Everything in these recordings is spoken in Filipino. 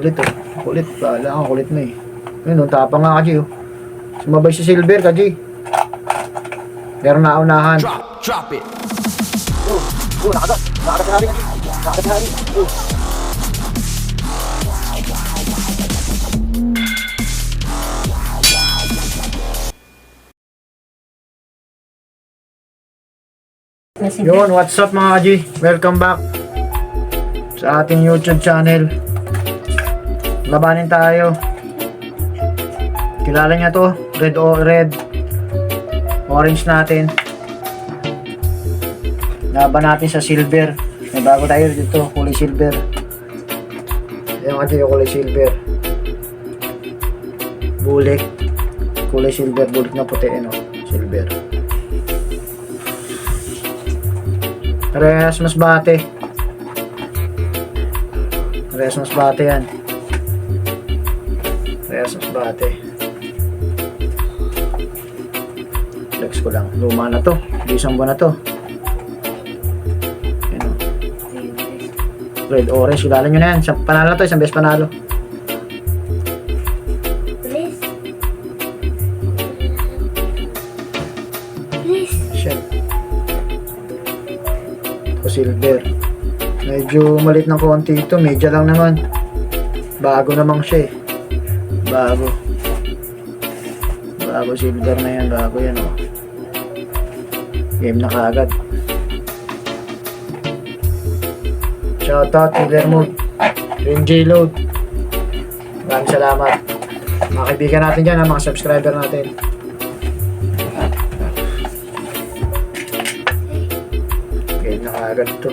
Kulit oh. Kulit. Bala ka, kulit na eh. Ayun, oh, tapang nga kaji oh. Sumabay si Silver kaji. Meron na unahan. Drop, drop it. Oh, oh, nakagat. Nakagat na rin. Nakagat na rin. Oh. Yun, what's up mga kaji? Welcome back sa ating YouTube channel. Labanin tayo. Kilala niya to, red o red. Orange natin. Laban natin sa silver. May bago tayo dito, kulay silver. Ayan kasi yung kulay silver. Bulik. Kulay silver, bulik na puti, ano? Silver. Parehas mas bate. Parehas mas bate yan. Mas bate. Flex ko lang. Luma na to. Di isang buwan na to. Ayan o. Red orange. Kilala nyo na yan. Isang panalo na to. Isang best panalo. Please. Please. Shit. Ito silver. Medyo malit ng konti ito. Medya lang naman. Bago namang siya eh. Bago. Bago silver na yan. Bago yan oh. Game na kaagad. Shoutout Killer Mood. Ring J-Load. Maraming salamat. Mga kaibigan natin dyan, ha, mga subscriber natin. Game na kaagad to.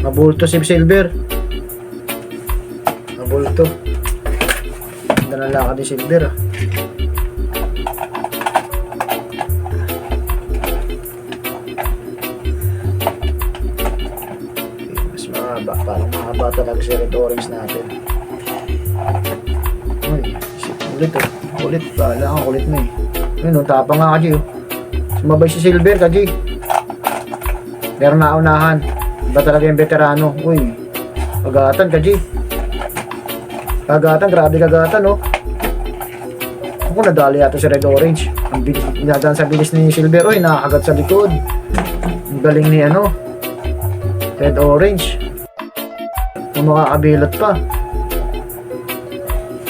Mabulto si Silver. Mabulto. Ganda na lakad ni Silver ah. Mas. Parang mahaba talaga si Red Orange natin. Uy, si kulit oh. Kulit. Bahala ka, kulit na eh. Ayun, oh, tapang nga kaji oh. Sumabay si Silver kaji. Meron na unahan. Iba talaga yung veterano. Uy, kagatan ka, G. Kagatan, grabe kagatan, no? Ako nadali yata si Red Orange. Ang bilis, inadaan sa bilis ni Silver. Uy, nakakagat sa likod. Ang galing ni ano. Red Orange. Kung makakabilot pa.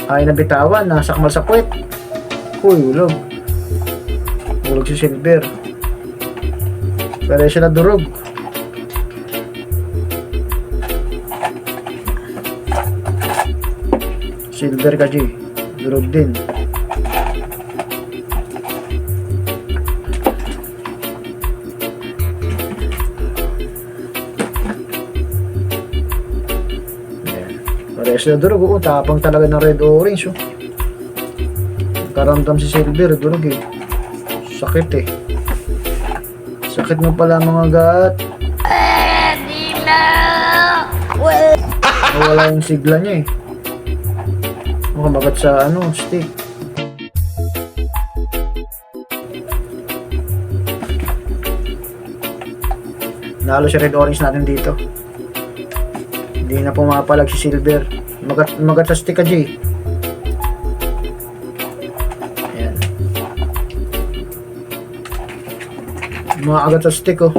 Ay nabitawan, nasakmal sa puwet. Uy, ulog. Ulog si Silver. Pero siya na durog. Silver ka, G. Durog din. Parehas na durog. Oh. Tapang talaga ng red orange. Oh. Karamdam si Silver. Durog eh. Sakit eh. Sakit mo pala mga gat. Nawala yung sigla niya eh. Makamagat sa ano, stick. Nalo si red orange natin dito. Hindi na pumapalag si silver. Magat, ka, G. Ayan. Mga agat stick, oh.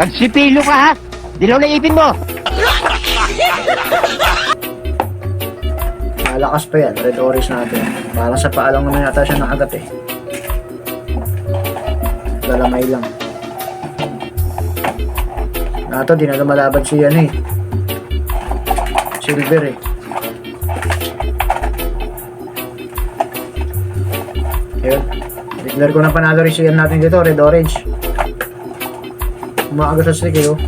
Nagsipilo ka ha? Dilaw na ipin mo! Malakas pa yan, red orange natin. Parang sa paa lang naman yata siya nakagat eh. Lalamay lang. Nato, di na lumalaban si yan eh. Silver eh. Ayun. Declare ko na panalo yan natin dito, red orange. Umaaga sa stick eh oh.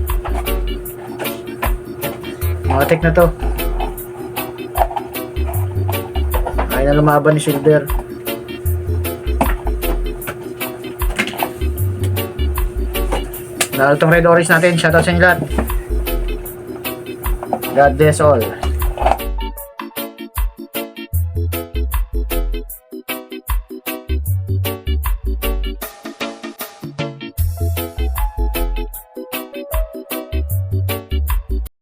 Matik na to. Ayaw na lumaban ni Silver. Lalo tong red orange natin. Shoutout sa inyo lahat. God bless all.